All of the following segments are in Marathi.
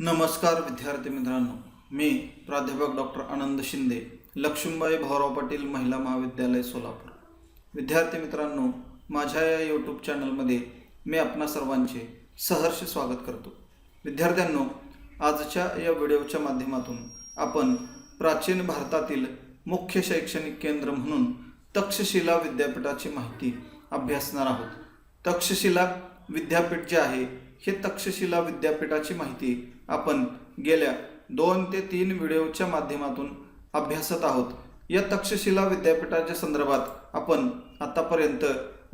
नमस्कार विद्यार्थी मित्रांनो. मी प्राध्यापक डॉक्टर आनंद शिंदे लक्ष्मीबाई भाऊराव पाटील महिला महाविद्यालय सोलापूर. विद्यार्थी मित्रांनो माझ्या या यूट्यूब चॅनलमध्ये मी आपणा सर्वांचे सहर्ष स्वागत करतो. विद्यार्थ्यांनो आजच्या या व्हिडिओच्या माध्यमातून आपण प्राचीन भारतातील मुख्य शैक्षणिक केंद्र म्हणून तक्षशिला विद्यापीठाची माहिती अभ्यासणार आहोत. तक्षशिला विद्यापीठ जे आहे हे तक्षशिला विद्यापीठाची माहिती आपण गेल्या दोन ते तीन व्हिडिओच्या माध्यमातून अभ्यासत आहोत. या तक्षशिला विद्यापीठाच्या संदर्भात आपण आतापर्यंत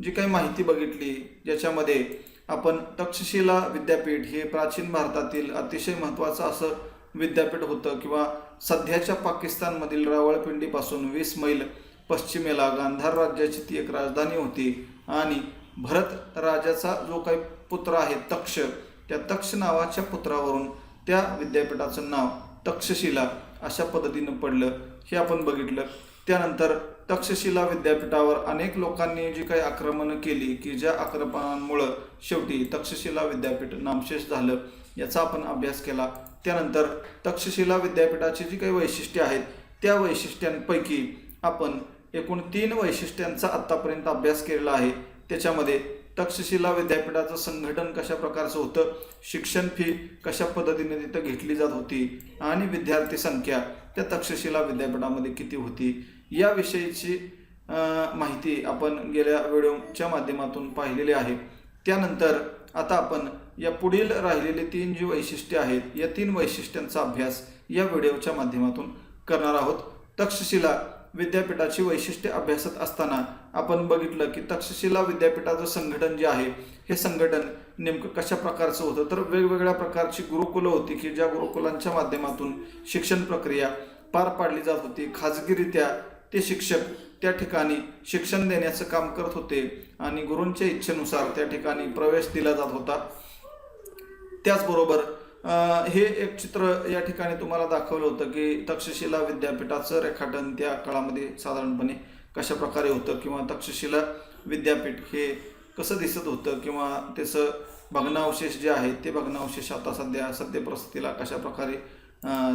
जी काही माहिती बघितली ज्याच्यामध्ये आपण तक्षशिला विद्यापीठ हे प्राचीन भारतातील अतिशय महत्त्वाचं असं विद्यापीठ होतं किंवा सध्याच्या पाकिस्तानमधील रावळपिंडीपासून वीस मैल पश्चिमेला गांधार राज्याची ती एक राजधानी होती आणि भरत राजाचा जो काही पुत्र आहे तक्ष त्या तक्ष नावाच्या पुत्रावरून त्या विद्यापीठाचं नाव तक्षशिला अशा पद्धतीनं पडलं हे आपण बघितलं. त्यानंतर तक्षशिला विद्यापीठावर अनेक लोकांनी जी काही आक्रमणं केली की ज्या आक्रमणांमुळं शेवटी तक्षशिला विद्यापीठ नामशेष झालं याचा आपण अभ्यास केला. त्यानंतर तक्षशिला विद्यापीठाची जी काही वैशिष्ट्ये आहेत त्या वैशिष्ट्यांपैकी आपण एकूण तीन वैशिष्ट्यांचा आत्तापर्यंत अभ्यास केलेला आहे. त्याच्यामध्ये तक्षशिला विद्यापीठाचं संघटन कशा प्रकारचं होतं? शिक्षण फी कशा पद्धतीने तिथं घेतली जात होती? आणि विद्यार्थी संख्या त्या तक्षशिला विद्यापीठामध्ये किती होती? याविषयीची माहिती आपण गेल्या व्हिडिओच्या माध्यमातून पाहिलेली आहे. त्यानंतर आता आपण या पुढील राहिलेली तीन जी वैशिष्ट्ये आहेत या तीन वैशिष्ट्यांचा अभ्यास या व्हिडिओच्या माध्यमातून करणार आहोत. तक्षशिला विद्यापीठाची वैशिष्ट्ये अभ्यासत असताना आपण बघितलं की तक्षशिला विद्यापीठाचं संघटन जे आहे हे संघटन नेमकं कशा प्रकारचं होतं? तर वेगवेगळ्या प्रकारची गुरुकुलं होती की ज्या गुरुकुलांच्या माध्यमातून शिक्षण प्रक्रिया पार पाडली जात होती. खाजगीरित्या ते शिक्षक त्या ठिकाणी शिक्षण देण्याचं काम करत होते आणि गुरूंच्या इच्छेनुसार त्या ठिकाणी प्रवेश दिला जात होता. त्याचबरोबर हे एक चित्र या ठिकाणी तुम्हाला दाखवलं होतं की तक्षशिला विद्यापीठाचं रेखाटन त्या काळामध्ये साधारणपणे कशा प्रकारे होतं किंवा तक्षशिला विद्यापीठ हे कसं दिसत होतं किंवा त्याचं भग्नावशेष जे आहेत ते भग्नावशेष आता सध्या सध्या परिस्थितीला कशा प्रकारे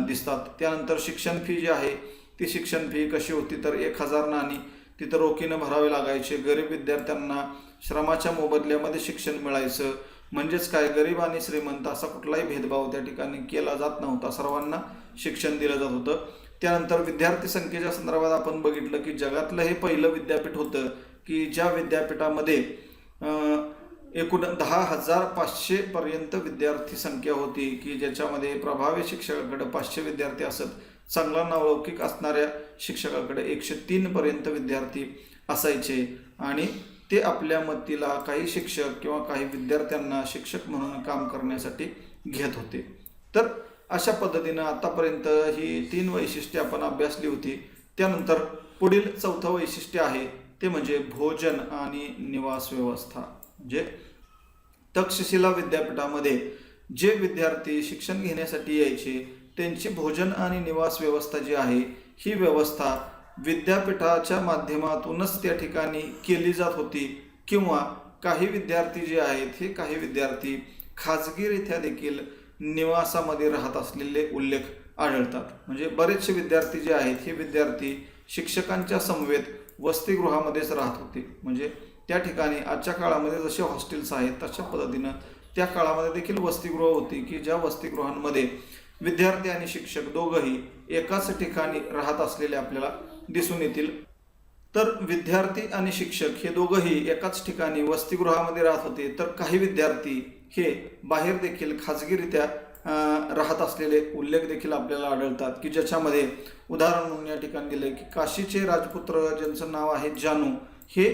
दिसतात? त्यानंतर शिक्षण फी जी आहे ती शिक्षण फी कशी होती? तर एक हजार नाणी तिथं रोखीनं भरावे लागायचे. गरीब विद्यार्थ्यांना श्रमाच्या मोबदल्यामध्ये शिक्षण मिळायचं. म्हणजेच काय? गरीब आणि श्रीमंत असा कुठलाही भेदभाव त्या ठिकाणी केला जात नव्हता. सर्वांना शिक्षण दिलं जात होतं. त्यानंतर विद्यार्थी संख्येच्या संदर्भात आपण बघितलं की जगातलं हे पहिलं विद्यापीठ होतं की ज्या विद्यापीठामध्ये एकूण दहा हजार पाचशे पर्यंत विद्यार्थी संख्या होती की ज्याच्यामध्ये प्रभावी शिक्षकाकडे पाचशे विद्यार्थी असत चांगला नावलौकिक असणाऱ्या शिक्षकाकडे एकशे तीन पर्यंत विद्यार्थी असायचे. आणि ते आपल्या मतीला काही शिक्षक किंवा काही विद्यार्थ्यांना शिक्षक म्हणून काम करण्यासाठी घेत होते. तर अशा पद्धतीनं आतापर्यंत ही तीन वैशिष्ट्ये आपण अभ्यासली होती. त्यानंतर पुढील चौथं वैशिष्ट्य आहे ते म्हणजे भोजन आणि निवास व्यवस्था. जे तक्षशिला विद्यापीठामध्ये जे विद्यार्थी शिक्षण घेण्यासाठी यायचे त्यांची भोजन आणि निवास व्यवस्था जी आहे ही व्यवस्था विद्यापीठाच्या माध्यमातूनच त्या ठिकाणी केली जात होती किंवा काही विद्यार्थी जे आहेत हे काही विद्यार्थी खाजगीरित्या देखील निवासामध्ये राहत असलेले उल्लेख आढळतात. म्हणजे बरेचसे विद्यार्थी जे आहेत हे विद्यार्थी शिक्षकांच्या समवेत वसतिगृहामध्येच राहत होते. म्हणजे त्या ठिकाणी आजच्या काळामध्ये जसे हॉस्टेल्स आहेत तशा पद्धतीनं त्या काळामध्ये देखील वसतिगृह होती की ज्या वसतिगृहांमध्ये विद्यार्थी आणि शिक्षक दोघंही एकाच ठिकाणी राहत असलेले आपल्याला दिसून येतील. तर विद्यार्थी आणि शिक्षक हे दोघंही एकाच ठिकाणी वसतिगृहामध्ये राहत होते. तर काही विद्यार्थी हे बाहेर देखील खाजगीरित्या राहत असलेले उल्लेख देखील आपल्याला आढळतात की ज्याच्यामध्ये उदाहरण म्हणून या ठिकाणी दिले की काशीचे राजपुत्र ज्यांचं नाव आहे जानू हे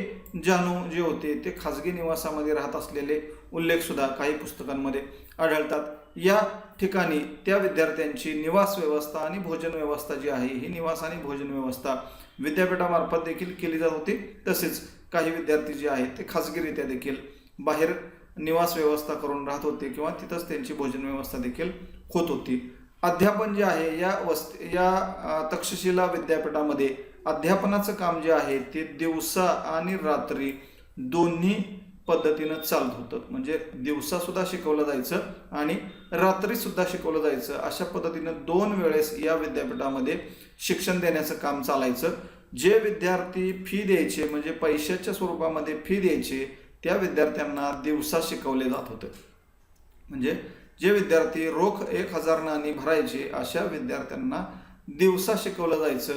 जानू जे होते ते खाजगी निवासामध्ये राहत असलेले उल्लेखसुद्धा काही पुस्तकांमध्ये आढळतात. या ठिकाणी त्या विद्यार्थ्यांची निवास व्यवस्था आणि भोजन व्यवस्था जी आहे ही निवास आणि भोजन व्यवस्था विद्यापीठामार्फत देखील केली जात होती. तसेच काही विद्यार्थी जे आहेत ते खाजगीरित्या देखील बाहेर निवास व्यवस्था करून राहत होते किंवा तिथंच त्यांची भोजन व्यवस्था देखील होत होती. अध्यापन जे आहे या वस्त या तक्षशिला विद्यापीठामध्ये अध्यापनाचं काम जे आहे ते दिवसा आणि रात्री दोन्ही पद्धतीनं चालत होतं. म्हणजे दिवसासुद्धा शिकवलं जायचं आणि रात्रीसुद्धा शिकवलं जायचं. अशा पद्धतीनं दोन वेळेस या विद्यापीठामध्ये शिक्षण देण्याचं काम चालायचं. जे विद्यार्थी फी द्यायचे म्हणजे पैशाच्या स्वरूपामध्ये फी द्यायचे त्या विद्यार्थ्यांना दिवसा शिकवले जात होते. म्हणजे जे विद्यार्थी रोख एक हजार नाणी भरायचे अशा विद्यार्थ्यांना दिवसा शिकवलं जायचं.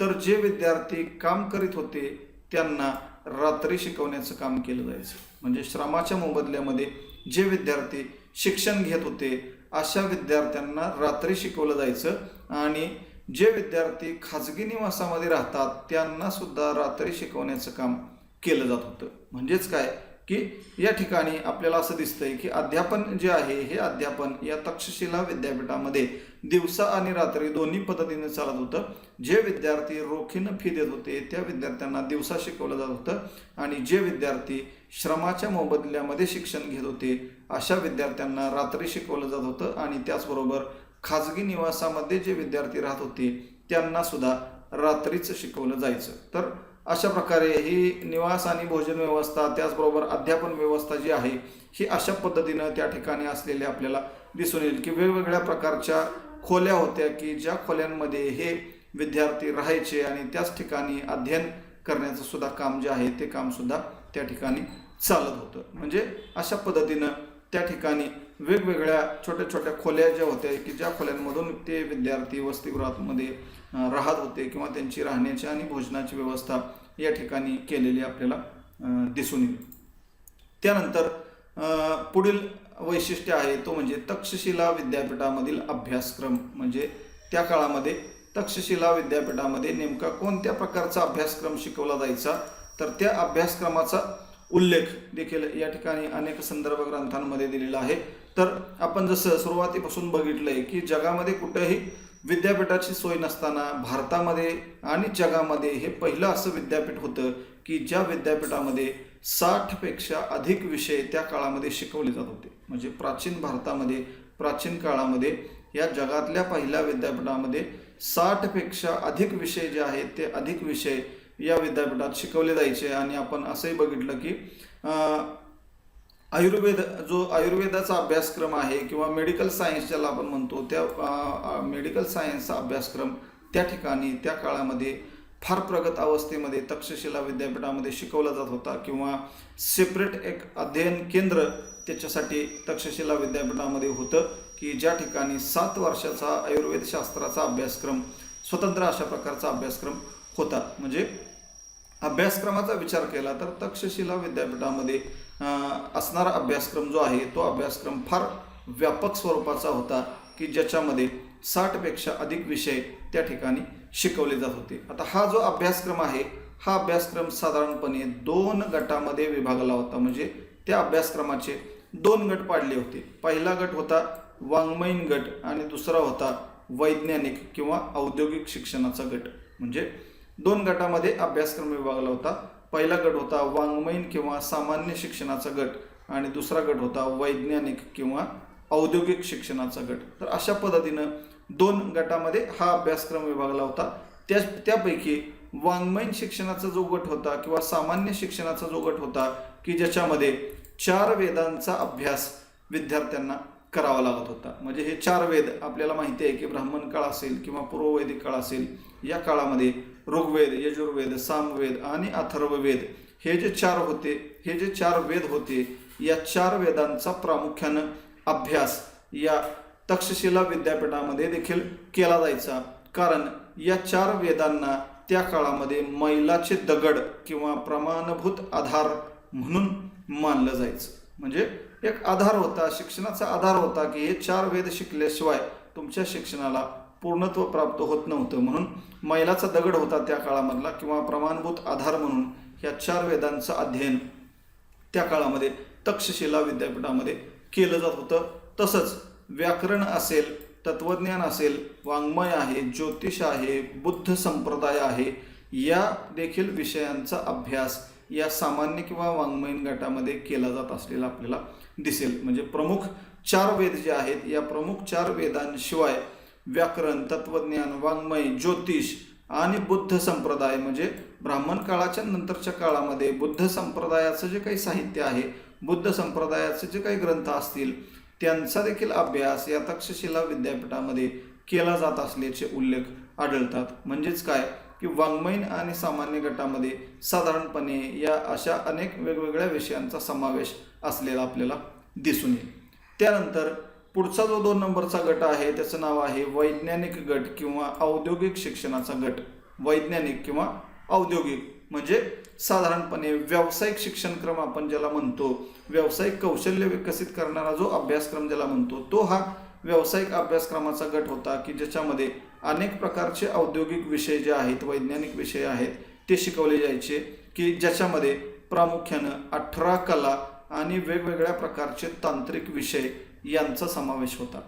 तर जे विद्यार्थी काम करीत होते त्यांना रात्री शिकवण्याचं काम केलं जायचं. म्हणजे श्रमाच्या मोबदल्यामध्ये जे विद्यार्थी शिक्षण घेत होते अशा विद्यार्थ्यांना रात्री शिकवलं जायचं. आणि जे विद्यार्थी खाजगी निवासामध्ये राहतात त्यांना सुद्धा रात्री शिकवण्याचं काम केलं जात होतं. म्हणजेच काय? की या ठिकाणी आपल्याला असं दिसतंय की अध्यापन जे आहे हे अध्यापन या तक्षशिला विद्यापीठामध्ये दिवसा आणि रात्री दोन्ही पद्धतीने चालत होतं. जे विद्यार्थी रोखीनं फी देत होते त्या विद्यार्थ्यांना दिवसा शिकवलं जात होतं. आणि जे विद्यार्थी श्रमाच्या मोबदल्यामध्ये शिक्षण घेत होते अशा विद्यार्थ्यांना रात्री शिकवलं जात होतं. आणि त्याचबरोबर खाजगी निवासामध्ये जे विद्यार्थी राहत होते त्यांना सुद्धा रात्रीच शिकवलं जायचं. तर अशा प्रकारे ही निवास आणि भोजन व्यवस्था त्याचबरोबर अध्यापन व्यवस्था जी आहे ही अशा पद्धतीनं त्या ठिकाणी असलेली आपल्याला दिसून येईल की वेगवेगळ्या प्रकारच्या खोल्या होत्या की ज्या खोल्यांमध्ये हे विद्यार्थी राहायचे आणि त्याच ठिकाणी अध्ययन करण्याचं सुद्धा काम जे आहे ते काम सुद्धा त्या ठिकाणी चालत होतं. म्हणजे अशा पद्धतीनं त्या ठिकाणी वेगवेगळ्या छोट्या छोट्या खोल्या ज्या होत्या की ज्या खोल्यांमधून ते विद्यार्थी वसतिगृहामध्ये राहत होते किंवा त्यांची राहण्याची आणि भोजनाची व्यवस्था या ठिकाणी केलेली आपल्याला दिसून येईल. त्यानंतर पुढील वैशिष्ट्य आहे तो म्हणजे तक्षशिला विद्यापीठामधील अभ्यासक्रम. म्हणजे त्या काळामध्ये तक्षशिला विद्यापीठामध्ये नेमका कोणत्या प्रकारचा अभ्यासक्रम शिकवला जायचा? तर त्या अभ्यासक्रमाचा उल्लेख देखील या ठिकाणी अनेक संदर्भ ग्रंथांमध्ये दिलेला आहे. तर आपण जसं सुरुवातीपासून बघितलंय की जगामध्ये कुठेही विद्यापीठाची सोय नसताना भारतामध्ये आणि जगामध्ये हे पहिलं असं विद्यापीठ होतं की ज्या विद्यापीठामध्ये साठपेक्षा अधिक विषय त्या काळामध्ये शिकवले जात होते. म्हणजे प्राचीन भारतामध्ये प्राचीन काळामध्ये या जगातल्या पहिल्या विद्यापीठामध्ये साठपेक्षा अधिक विषय जे आहेत ते अधिक विषय या विद्यापीठात शिकवले जायचे. आणि आपण असंही बघितलं की आयुर्वेद जो आयुर्वेदाचा अभ्यासक्रम आहे किंवा मेडिकल सायन्स ज्याला आपण म्हणतो त्या मेडिकल सायन्सचा अभ्यासक्रम त्या ठिकाणी त्या काळामध्ये फार प्रगत अवस्थेमध्ये तक्षशिला विद्यापीठामध्ये शिकवला जात होता किंवा सेपरेट एक अध्ययन केंद्र त्याच्यासाठी तक्षशिला विद्यापीठामध्ये होतं की ज्या ठिकाणी सात वर्षाचा आयुर्वेद शास्त्राचा अभ्यासक्रम स्वतंत्र अशा प्रकारचा अभ्यासक्रम होता. म्हणजे अभ्यासक्रमाचा विचार केला तर तक्षशिला विद्यापीठामध्ये असणारा अभ्यासक्रम जो आहे तो अभ्यासक्रम फार व्यापक स्वरूपाचा होता की ज्याच्यामध्ये साठपेक्षा अधिक विषय त्या ठिकाणी शिकवले जात होते. आता हा जो अभ्यासक्रम आहे हा अभ्यासक्रम साधारणपणे दोन गटामध्ये विभागला होता. म्हणजे त्या अभ्यासक्रमाचे दोन गट पाडले होते. पहिला गट होता वाङ्मयीन गट आणि दुसरा होता वैज्ञानिक किंवा औद्योगिक शिक्षणाचा गट. म्हणजे दोन गटामध्ये अभ्यासक्रम विभागला होता. पहिला गट होता वाङ्मयीन किंवा सामान्य शिक्षणाचा गट आणि दुसरा गट होता वैज्ञानिक किंवा औद्योगिक शिक्षणाचा गट. तर अशा पद्धतीनं दोन गटामध्ये हा अभ्यासक्रम विभागला होता. त्या त्यापैकी वाङ्मयीन शिक्षणाचा जो गट होता किंवा सामान्य शिक्षणाचा जो गट होता की ज्याच्यामध्ये चार वेदांचा अभ्यास विद्यार्थ्यांना करावा लागत होता. म्हणजे हे चार वेद आपल्याला माहिती आहे की ब्राह्मण काळ असेल किंवा पूर्ववैदिक काळ असेल या काळामध्ये ऋग्वेद यजुर्वेद सामवेद आणि अथर्ववेद. हे जे चार होते हे जे चार वेद होते या चार वेदांचा प्रामुख्यानं अभ्यास या तक्षशिला विद्यापीठामध्ये देखील केला जायचा. कारण या चार वेदांना त्या काळामध्ये मैलाचे दगड किंवा प्रमाणभूत आधार म्हणून मानलं जायचं. म्हणजे एक आधार होता शिक्षणाचा आधार होता की हे चार वेद शिकल्याशिवाय तुमच्या शिक्षणाला पूर्णत्व प्राप्त होत नव्हतं म्हणून मैलाचा दगड होता त्या काळामधला किंवा प्रमाणभूत आधार म्हणून या चार वेदांचं अध्ययन त्या काळामध्ये तक्षशिला विद्यापीठामध्ये केलं जात होतं. तसंच व्याकरण असेल तत्वज्ञान असेल वाङ्मय आहे ज्योतिष आहे बुद्ध संप्रदाय आहे या देखील विषयांचा अभ्यास या सामान्य किंवा वाङ्मयीन गटामध्ये केला जात असलेला आपल्याला दिसेल. म्हणजे प्रमुख चार वेद जे आहेत या प्रमुख चार वेदांशिवाय व्याकरण तत्वज्ञान वाङ्मय ज्योतिष आणि बुद्ध संप्रदाय म्हणजे ब्राह्मण काळाच्या नंतरच्या काळामध्ये बुद्ध संप्रदायाचं जे काही साहित्य आहे बुद्ध संप्रदायाचे जे काही ग्रंथ असतील त्यांचा देखील अभ्यास या तक्षशिला विद्यापीठामध्ये केला जात असल्याचे उल्लेख आढळतात. म्हणजेच काय? की वाङ्मयीन आणि सामान्य गटामध्ये साधारणपणे या अशा अनेक वेगवेगळ्या विषयांचा समावेश असलेला आपल्याला दिसून येईल. त्यानंतर पुढचा जो दोन नंबरचा गट आहे त्याचं नाव आहे वैज्ञानिक गट किंवा औद्योगिक शिक्षणाचा गट. वैज्ञानिक किंवा औद्योगिक म्हणजे साधारणपणे व्यावसायिक शिक्षणक्रम आपण ज्याला म्हणतो व्यावसायिक कौशल्य विकसित करणारा जो अभ्यासक्रम ज्याला म्हणतो तो हा व्यावसायिक अभ्यासक्रमाचा गट होता की ज्याच्यामध्ये अनेक प्रकारचे औद्योगिक विषय जे आहेत वैज्ञानिक विषय आहेत ते शिकवले जायचे की ज्याच्यामध्ये प्रामुख्यानं अठरा कला आणि वेगवेगळ्या प्रकारचे तांत्रिक विषय यांचा समावेश होता.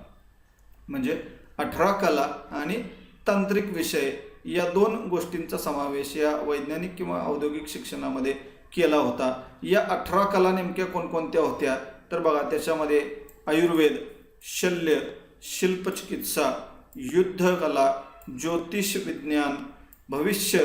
म्हणजे अठरा कला आणि तांत्रिक विषय या दोन गोष्टींचा समावेश या वैज्ञानिक किंवा औद्योगिक शिक्षणामध्ये केला होता. या अठरा कला नेमक्या कोणकोणत्या होत्या? तर बघा त्याच्यामध्ये आयुर्वेद शल्य शिल्पचिकित्सा युद्धकला ज्योतिष विज्ञान भविष्य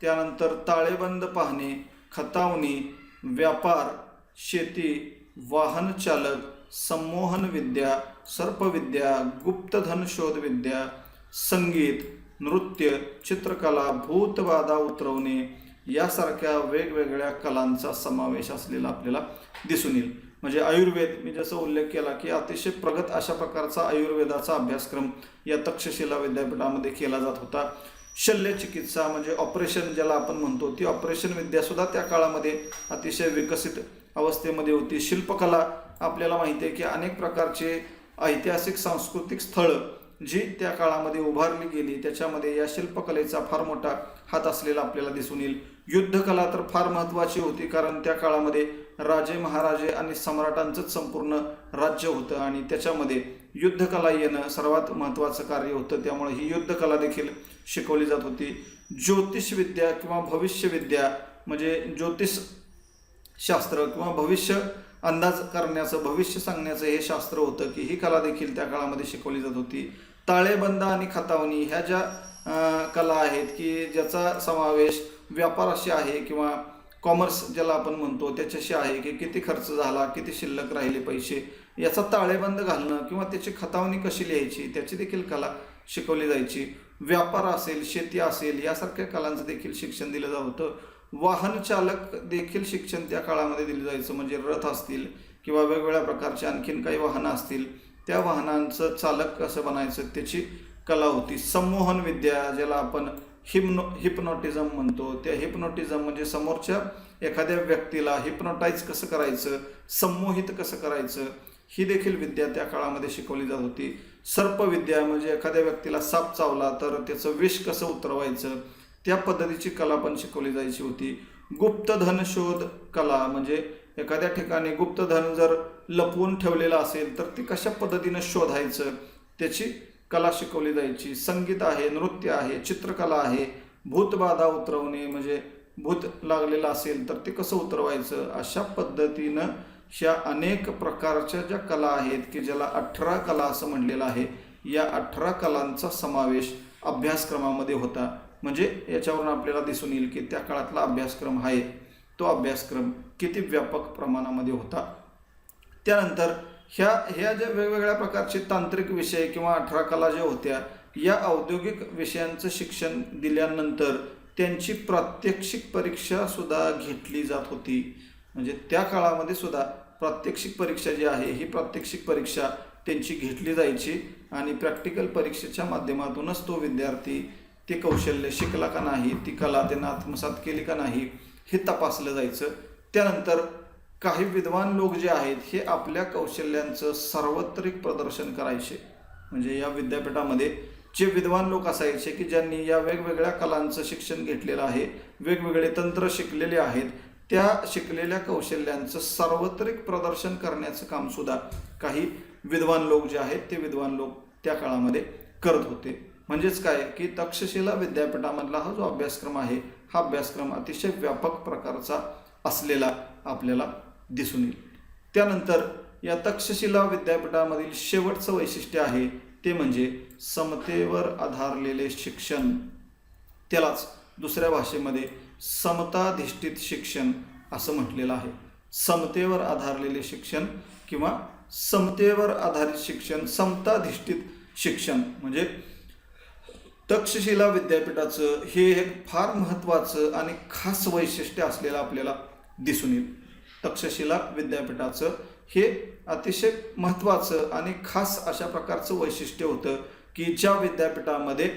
त्यानंतर ताळेबंद पाहणे खतावणी व्यापार शेती वाहन चालक संमोहन विद्या सर्पविद्या गुप्तधन शोध विद्या संगीत नृत्य चित्रकला भूतबाधा उतरवणे यासारख्या वेगवेगळ्या कलांचा समावेश असलेला आपल्याला दिसून येईल. म्हणजे आयुर्वेद मी जसं उल्लेख केला की अतिशय प्रगत अशा प्रकारचा आयुर्वेदाचा अभ्यासक्रम या तक्षशिला विद्यापीठामध्ये केला जात होता. शल्य चिकित्सा म्हणजे ऑपरेशन ज्याला आपण म्हणतो ती ऑपरेशन विद्यासुद्धा त्या काळामध्ये अतिशय विकसित अवस्थेमध्ये होती. शिल्पकला आपल्याला माहिती आहे की अनेक प्रकारचे ऐतिहासिक सांस्कृतिक स्थळं जी त्या काळामध्ये उभारली गेली त्याच्यामध्ये या शिल्पकलेचा फार मोठा हात असलेला आपल्याला दिसून येईल. युद्धकला तर फार महत्त्वाची होती कारण त्या काळामध्ये राजे महाराजे आणि सम्राटांचंच संपूर्ण राज्य होतं आणि त्याच्यामध्ये युद्धकला येणं सर्वात महत्त्वाचं कार्य होतं. त्यामुळे ही युद्धकला देखील शिकवली जात होती. ज्योतिषविद्या किंवा भविष्यविद्या म्हणजे ज्योतिष शास्त्र किंवा भविष्य अंदाज करण्याचं भविष्य सांगण्याचं हे शास्त्र होतं की ही कला देखील त्या काळामध्ये शिकवली जात होती. ताळेबंद आणि खतावणी ह्या ज्या कला आहेत की ज्याचा समावेश व्यापाराशी आहे किंवा कॉमर्स ज्याला आपण म्हणतो त्याच्याशी आहे की किती खर्च झाला किती शिल्लक राहिले पैसे याचा ताळेबंद घालणं किंवा त्याची खतावणी कशी लिहायची त्याची देखील कला शिकवली जायची. व्यापार असेल शेती असेल यासारख्या कलांचं देखील शिक्षण दिलं जात होतं. वाहन चालक देखील शिक्षण त्या काळामध्ये दिलं जायचं. म्हणजे रथ असतील किंवा वेगवेगळ्या प्रकारचे आणखीन काही वाहनं असतील त्या वाहनांचं चालक कसं बनायचं त्याची कला होती. संमोहन विद्या ज्याला आपण हिप्नो हिप्नॉटिझम म्हणतो त्या हिप्नॉटिझम म्हणजे समोरच्या एखाद्या व्यक्तीला हिप्नोटाईज कसं करायचं संमोहित कसं करायचं ही देखील विद्या त्या काळामध्ये शिकवली जात होती. सर्पविद्या म्हणजे एखाद्या व्यक्तीला साप चावला तर त्याचं विष कसं उतरवायचं त्या पद्धतीची कला पण शिकवली जायची होती. गुप्तधन शोध कला म्हणजे एखाद्या ठिकाणी गुप्तधन जर लपवून ठेवलेलं असेल तर ते कशा पद्धतीनं शोधायचं? त्याची कला शिकवली जायची. संगीत आहे नृत्य आहे चित्रकला आहे. भूतबाधा उतरवणे म्हणजे भूत लागलेलं असेल तर ते कसं उतरवायचं? अशा पद्धतीनं ह्या अनेक प्रकारच्या ज्या कला आहेत की ज्याला अठरा कला असं म्हणलेलं आहे या अठरा कलांचा समावेश अभ्यासक्रमामध्ये होता. म्हणजे याच्यावरून आपल्याला दिसून येईल की त्या काळातला अभ्यासक्रम आहे तो अभ्यासक्रम किती व्यापक प्रमाणामध्ये होता. त्यानंतर ह्या ह्या ज्या वेगवेगळ्या प्रकारचे तांत्रिक विषय किंवा अठरा कला ज्या होत्या या औद्योगिक विषयांचं शिक्षण दिल्यानंतर त्यांची प्रात्यक्षिक परीक्षा सुद्धा घेतली जात होती. म्हणजे त्या काळामध्ये सुद्धा प्रात्यक्षिक परीक्षा जी आहे ही प्रात्यक्षिक परीक्षा त्यांची घेतली जायची आणि प्रॅक्टिकल परीक्षेच्या माध्यमातूनच तो विद्यार्थी ते कौशल्य शिकला का नाही ती कला त्यांना आत्मसात केली का नाही हे तपासलं जायचं. त्यानंतर काही विद्वान लोक जे आहेत हे आपल्या कौशल्यांचं सार्वत्रिक प्रदर्शन करायचे. म्हणजे या विद्यापीठामध्ये जे विद्वान लोक असायचे की ज्यांनी या वेगवेगळ्या कलांचं शिक्षण घेतलेलं आहे वेगवेगळे तंत्र शिकलेले आहेत त्या शिकलेल्या कौशल्यांचं सार्वत्रिक प्रदर्शन करण्याचं कामसुद्धा काही विद्वान लोक जे आहेत ते विद्वान लोक त्या काळामध्ये करत होते. म्हणजेच काय? की तक्षशिला विद्यापीठामधला हा जो अभ्यासक्रम आहे हा अभ्यासक्रम अतिशय व्यापक प्रकारचा असलेला आपल्याला दिसून येईल. त्यानंतर या तक्षशिला विद्यापीठामधील शेवटचं वैशिष्ट्य आहे ते म्हणजे समतेवर आधारलेले शिक्षण. त्यालाच दुसऱ्या भाषेमध्ये समताधिष्ठित शिक्षण असं म्हटलेलं आहे. समतेवर आधारलेले शिक्षण किंवा समतेवर आधारित शिक्षण समताधिष्ठित शिक्षण म्हणजे तक्षशिला विद्यापीठाचं हे एक फार महत्त्वाचं आणि खास वैशिष्ट्य असलेलं आपल्याला दिसून येईल. तक्षशिला विद्यापीठाचं हे अतिशय महत्त्वाचं आणि खास अशा प्रकारचं वैशिष्ट्य होतं की ज्या विद्यापीठामध्ये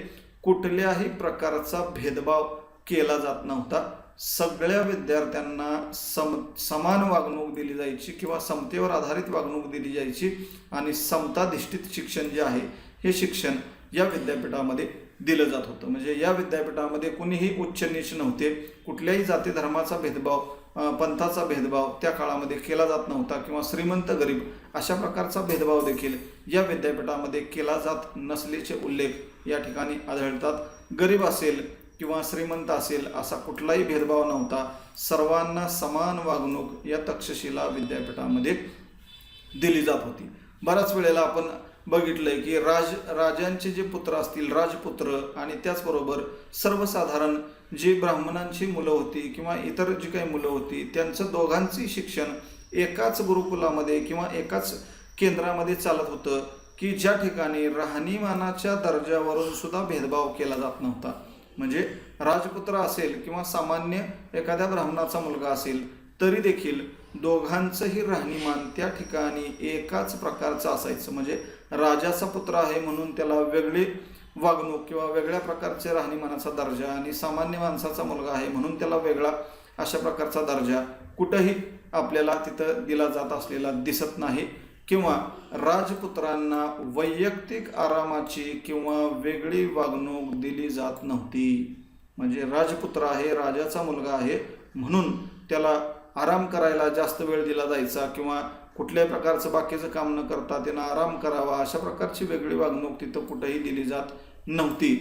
कुठल्याही प्रकारचा भेदभाव केला जात नव्हता. सगळ्या विद्यार्थ्यांना सम समान वागणूक दिली जायची किंवा समतेवर आधारित वागणूक दिली जायची आणि समताधिष्ठित शिक्षण जे आहे हे शिक्षण या विद्यापीठामध्ये दिलं जात होतं. म्हणजे या विद्यापीठामध्ये कुणीही उच्च नीच नव्हते. कुठल्याही जाती धर्माचा भेदभाव पंथाचा भेदभाव त्या काळामध्ये केला जात नव्हता किंवा श्रीमंत गरीब अशा प्रकारचा भेदभाव देखील या विद्यापीठामध्ये केला जात नसल्याचे उल्लेख या ठिकाणी आढळतात. गरीब असेल किंवा श्रीमंत असेल असा कुठलाही भेदभाव नव्हता. सर्वांना समान वागणूक या तक्षशिला विद्यापीठामध्ये दिली जात होती. बऱ्याच वेळेला आपण बघितलंय की राज राजांचे जे पुत्र असतील राजपुत्र आणि त्याचबरोबर सर्वसाधारण जी ब्राह्मणांची मुलं होती किंवा इतर जी काही मुलं होती त्यांचं दोघांची शिक्षण एकाच गुरुकुलामध्ये किंवा एकाच केंद्रामध्ये चालत होतं की ज्या ठिकाणी राहणीमानाच्या दर्जावरून सुद्धा भेदभाव केला जात नव्हता. म्हणजे राजपुत्र असेल किंवा सामान्य एखाद्या ब्राह्मणाचा मुलगा असेल तरी देखील दोघांचंही राहणीमान त्या ठिकाणी एकाच प्रकारचं असायचं. म्हणजे राजाचा पुत्र आहे म्हणून त्याला वेगळी वागणूक किंवा वेगळ्या प्रकारचे राहणीमानाचा दर्जा आणि सामान्य माणसाचा मुलगा आहे म्हणून त्याला वेगळा अशा प्रकारचा दर्जा कुठंही आपल्याला तिथं दिला जात असलेला दिसत नाही. किंवा राजपुत्रांना वैयक्तिक आरामाची किंवा वेगळी वागणूक दिली जात नव्हती. म्हणजे राजपुत्र आहे राजाचा मुलगा आहे म्हणून त्याला आराम करायला जास्त वेळ दिला जायचा किंवा कुठल्याही प्रकारचं बाकीचं काम न करता त्यांना आराम करावा अशा प्रकारची वेगळी वागणूक तिथं कुठंही दिली जात नव्हती.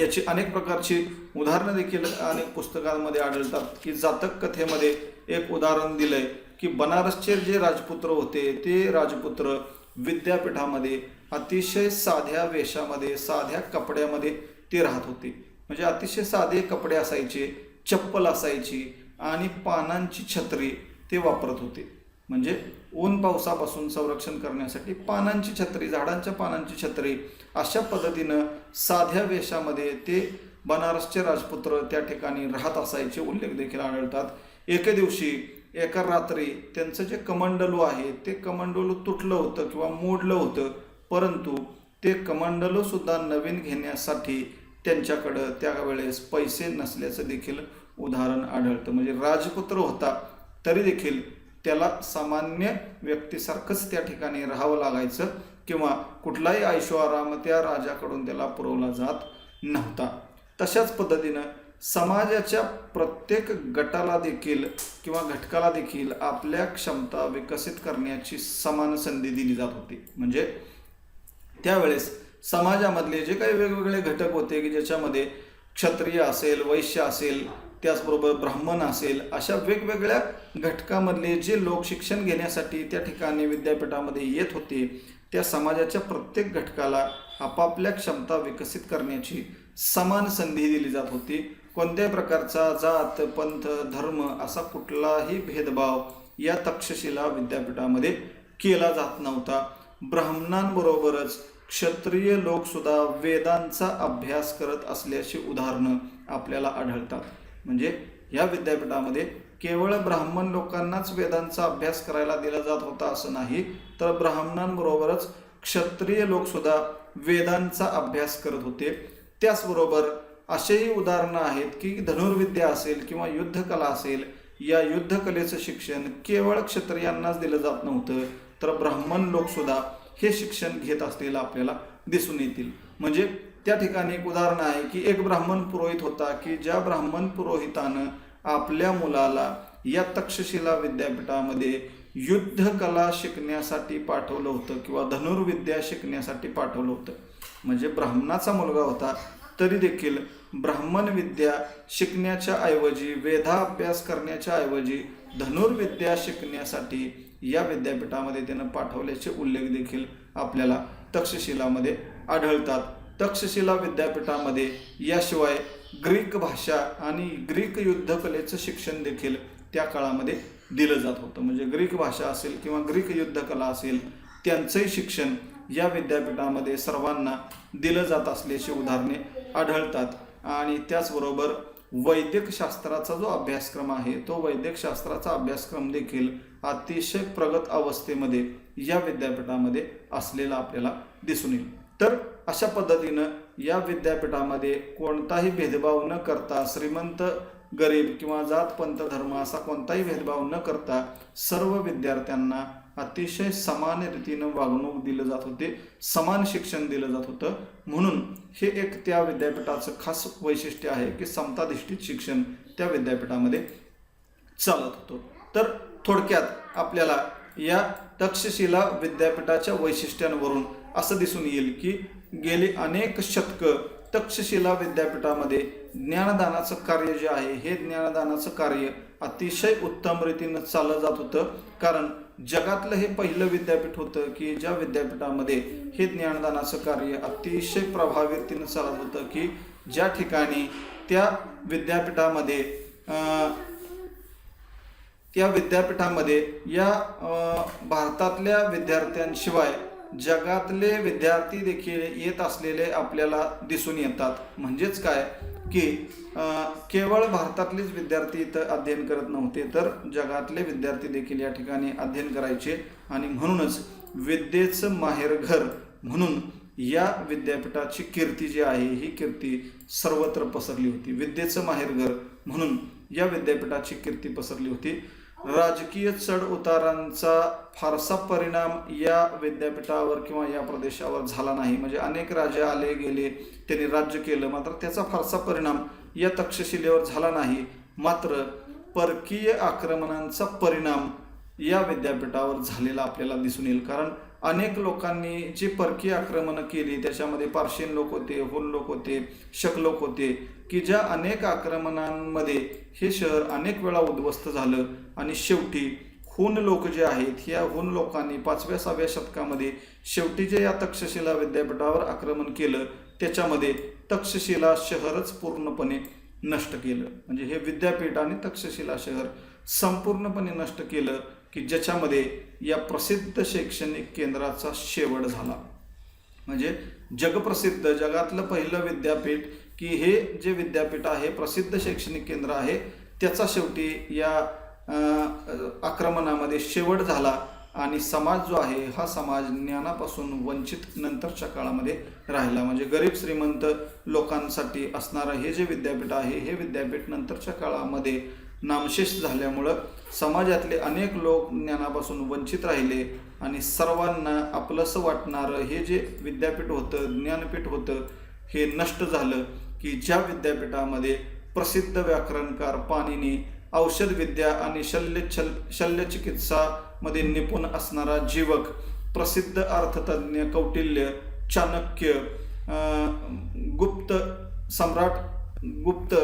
याची अनेक प्रकारची उदाहरणं देखील अनेक पुस्तकांमध्ये आढळतात की जातक कथेमध्ये एक उदाहरण दिलंय की बनारसचे जे राजपुत्र होते ते राजपुत्र विद्यापीठामध्ये अतिशय साध्या वेशामध्ये साध्या कपड्यामध्ये ते राहत होते. म्हणजे अतिशय साधे कपडे असायचे चप्पल असायची आणि पानांची छत्री ते वापरत होते. म्हणजे ऊन पावसापासून संरक्षण करण्यासाठी पानांची छत्री झाडांच्या पानांची छत्री अशा पद्धतीनं साध्या वेशामध्ये ते बनारसचे राजपुत्र त्या ठिकाणी राहत असायचे उल्लेख देखील आढळतात. एके दिवशी एका रात्री त्यांचं जे कमंडलू आहे ते कमंडलू तुटलं होतं किंवा मोडलं होतं परंतु ते कमंडलूसुद्धा नवीन घेण्यासाठी त्यांच्याकडं त्यावेळेस पैसे नसल्याचं देखील उदाहरण आढळतं. म्हणजे राजपुत्र होता तरी देखील त्याला सामान्य व्यक्तीसारखंच त्या ठिकाणी राहावं लागायचं किंवा कुठलाही ऐशोआराम त्या राजाकडून त्याला पुरवला जात नव्हता. तशाच पद्धतीनं समाजाच्या प्रत्येक गटाला देखील किंवा घटकाला देखील आपल्या क्षमता विकसित करण्याची समान संधी दिली जात होती. म्हणजे त्यावेळेस समाजामधले जे काही वेगवेगळे घटक होते की ज्याच्यामध्ये क्षत्रिय असेल वैश्य असेल त्याचबरोबर ब्राह्मण असेल अशा वेगवेगळ्या घटकामधले जे लोक शिक्षण घेण्यासाठी त्या ठिकाणी विद्यापीठामध्ये येत होते त्या समाजाच्या प्रत्येक घटकाला आपापल्या क्षमता विकसित करण्याची समान संधी दिली जात होती. कोणत्याही प्रकारचा जात पंथ धर्म असा कुठलाही भेदभाव या तक्षशिला विद्यापीठामध्ये केला जात नव्हता. ब्राह्मणांबरोबरच क्षत्रिय लोकसुद्धा वेदांचा अभ्यास करत असल्याची उदाहरणं आपल्याला आढळतात. म्हणजे या विद्यापीठामध्ये केवळ ब्राह्मण लोकांनाच वेदांचा अभ्यास करायला दिला जात होता असं नाही तर ब्राह्मणांबरोबरच क्षत्रिय लोकसुद्धा वेदांचा अभ्यास करत होते. त्याचबरोबर असेही उदाहरणं आहेत की धनुर्विद्या असेल किंवा युद्धकला असेल या युद्धकलेचं शिक्षण केवळ क्षत्रियांनाच दिलं जात नव्हतं तर ब्राह्मण लोकसुद्धा हे शिक्षण घेत असलेलं आपल्याला दिसून येतील. म्हणजे त्या ठिकाणी एक उदाहरण आहे की एक ब्राह्मण पुरोहित होता की ज्या ब्राह्मण पुरोहितानं आपल्या मुलाला या तक्षशिला विद्यापीठामध्ये युद्धकला शिकण्यासाठी पाठवलं होतं किंवा धनुर्विद्या शिकण्यासाठी पाठवलं होतं. म्हणजे ब्राह्मणाचा मुलगा होता तरी देखील ब्राह्मण विद्या शिकण्याच्या ऐवजी वेदाभ्यास करण्याच्या ऐवजी धनुर्विद्या शिकण्यासाठी या विद्यापीठामध्ये त्यानं पाठवल्याचे उल्लेख देखील आपल्याला तक्षशिलामध्ये आढळतात. तक्षशिला विद्यापीठामध्ये याशिवाय ग्रीक भाषा आणि ग्रीक युद्धकलेचं शिक्षण देखील त्या काळामध्ये दिलं जात होतं. म्हणजे ग्रीक भाषा असेल किंवा ग्रीक युद्धकला असेल त्यांचंही शिक्षण या विद्यापीठामध्ये सर्वांना दिलं जात असल्याची उदाहरणे आढळतात. आणि त्याचबरोबर वैद्यकशास्त्राचा जो अभ्यासक्रम आहे तो वैद्यकशास्त्राचा अभ्यासक्रम देखील अतिशय प्रगत अवस्थेमध्ये या विद्यापीठामध्ये असलेला आपल्याला दिसून येईल. तर अशा पद्धतीनं या विद्यापीठामध्ये कोणताही भेदभाव न करता श्रीमंत गरीब किंवा जात पंत धर्म असा कोणताही भेदभाव न करता सर्व विद्यार्थ्यांना अतिशय समान रीतीनं वागणूक दिलं जात होते समान शिक्षण दिलं जात होतं. म्हणून हे एक त्या विद्यापीठाचं खास वैशिष्ट्य आहे की समताधिष्ठित शिक्षण त्या विद्यापीठामध्ये चालत होतं. तर थोडक्यात आपल्याला या तक्षशिला विद्यापीठाच्या वैशिष्ट्यांवरून असं दिसून येईल की गेली अनेक शतकं तक्षशिला विद्यापीठामध्ये ज्ञानदानाचं कार्य जे आहे हे ज्ञानदानाचं कार्य अतिशय उत्तम रीतीनं चाललं जात होतं. कारण जगातलं हे पहिलं विद्यापीठ होतं की ज्या विद्यापीठामध्ये हे ज्ञानदानाचं कार्य अतिशय प्रभावी रीतीनं चालत होतं की ज्या ठिकाणी त्या विद्यापीठामध्ये त्या विद्यापीठामध्ये या भारतातल्या विद्यार्थ्यांशिवाय जगातले विद्यार्थी देखील येत असलेले आपल्याला दिसून येतात. म्हणजेच काय? की केवळ भारतातलेच विद्यार्थी इथं अध्ययन करत नव्हते तर जगातले विद्यार्थी देखील या ठिकाणी अध्ययन करायचे आणि म्हणूनच विद्येचं माहेरघर म्हणून या विद्यापीठाची कीर्ती जी आहे ही कीर्ती सर्वत्र पसरली होती. विद्येचं माहेरघर म्हणून या विद्यापीठाची कीर्ती पसरली होती. राजकीय चढ उतारांचा फारसा परिणाम या विद्यापीठावर किंवा या प्रदेशावर झाला नाही. म्हणजे अनेक राजे आले गेले त्यांनी राज्य केलं मात्र त्याचा फारसा परिणाम या तक्षशिलेवर झाला नाही. मात्र परकीय आक्रमणांचा परिणाम या विद्यापीठावर झालेला आपल्याला दिसून येईल. कारण अनेक लोकांनी जी परकीय आक्रमणं केली त्याच्यामध्ये पारशीन लोक होते हुन लोक होते शक लोक होते की ज्या अनेक आक्रमणांमध्ये हे शहर अनेक वेळा उद्ध्वस्त झालं आणि शेवटी हुन लोक जे आहेत ह्या हुन लोकांनी पाचव्या सहाव्या शतकामध्ये शेवटी जे या तक्षशिला विद्यापीठावर आक्रमण केलं त्याच्यामध्ये तक्षशिला शहरच पूर्णपणे नष्ट केलं. म्हणजे हे विद्यापीठ आणि तक्षशिला शहर संपूर्णपणे नष्ट केलं. की ज्याच्यामध्ये या प्रसिद्ध शैक्षणिक केंद्राचा शेवट झाला. म्हणजे जगप्रसिद्ध जगातलं पहिलं विद्यापीठ की हे जे विद्यापीठ आहे प्रसिद्ध शैक्षणिक केंद्र आहे त्याचा शेवटी या आक्रमणामध्ये शेवट झाला आणि समाज जो आहे हा समाज ज्ञानापासून वंचित नंतरच्या काळामध्ये राहिला. म्हणजे गरीब श्रीमंत लोकांसाठी असणारं हे जे विद्यापीठ आहे हे विद्यापीठ नंतरच्या काळामध्ये नामशेष झाल्यामुळं समाजातले अनेक लोक ज्ञानापासून वंचित राहिले आणि सर्वांना आपलंसं वाटणारं हे जे विद्यापीठ होतं ज्ञानपीठ होतं हे नष्ट झालं की ज्या विद्यापीठामध्ये प्रसिद्ध व्याकरणकार पाणिनी औषधविद्या आणि शल्य छल शल्यचिकित्सामध्ये निपुण असणारा जीवक प्रसिद्ध अर्थतज्ञ कौटिल्य चाणक्य गुप्त सम्राट गुप्त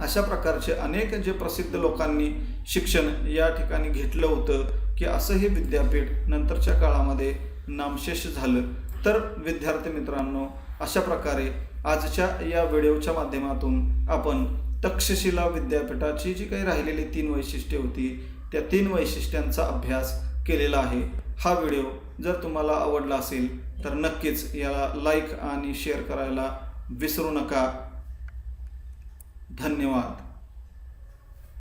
अशा प्रकारचे अनेक जे प्रसिद्ध लोकांनी शिक्षण या ठिकाणी घेतलं होतं की असं हे विद्यापीठ नंतरच्या काळामध्ये नामशेष झालं. तर विद्यार्थी मित्रांनो अशा प्रकारे आजच्या या व्हिडिओच्या माध्यमातून आपण तक्षशिला विद्यापीठाची जी काही राहिलेली तीन वैशिष्ट्ये होती त्या तीन वैशिष्ट्यांचा अभ्यास केलेला आहे. हा व्हिडिओ जर तुम्हाला आवडला असेल तर नक्कीच याला लाईक आणि शेअर करायला विसरू नका. धन्यवाद.